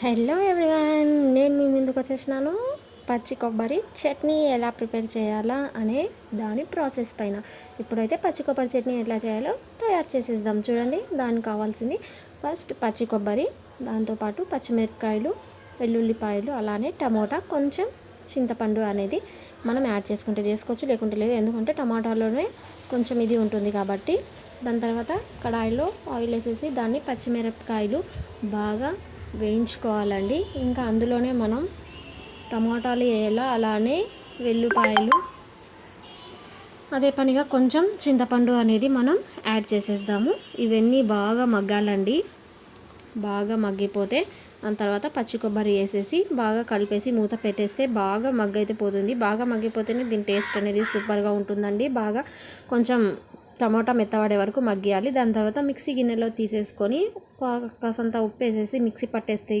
Hello everyone నేను మీ ముందుకు వచ్చేసినాను. పచ్చి కొబ్బరి చట్నీ ఎలా ప్రిపేర్ చేయాలా అనే దాని ప్రాసెస్ పైన. ఇప్పుడైతే పచ్చి కొబ్బరి చట్నీ ఎట్లా చేయాలో తయారు చేసేద్దాం. చూడండి దానికి కావాల్సింది ఫస్ట్ పచ్చి కొబ్బరి దాంతోపాటు పచ్చిమిరపకాయలు వెల్లుల్లిపాయలు అలానే టమోటా కొంచెం చింతపండు అనేది మనం యాడ్ చేసుకుంటే చేసుకోవచ్చు. లేకుంటే లేదు ఎందుకంటే టమాటాలోనే కొంచెం ఇది ఉంటుంది కాబట్టి. దాని తర్వాత కడాయిలో ఆయిల్ వేసేసి దాన్ని పచ్చిమిరపకాయలు బాగా వేయించుకోవాలండి. ఇంకా అందులోనే మనం టమాటాలు వేయాలా? అలానే వెల్లుపాయలు అదే పనిగా కొంచెం చింతపండు అనేది మనం యాడ్ చేసేద్దాము. ఇవన్నీ బాగా మగ్గాలండి. బాగా మగ్గిపోతే దాని తర్వాత పచ్చి కొబ్బరి వేసేసి బాగా కలిపేసి మూత పెట్టేస్తే బాగా మగ్గైతే పోతుంది. బాగా మగ్గిపోతేనే దీని టేస్ట్ అనేది సూపర్గా ఉంటుందండి. బాగా కొంచెం టమాటా మెత్తబడే వరకు మగ్గియాలి. దాని తర్వాత మిక్సీ గిన్నెలో తీసేసుకొని కాసంత ఉప్పు వేసేసి మిక్సీ పట్టేస్తే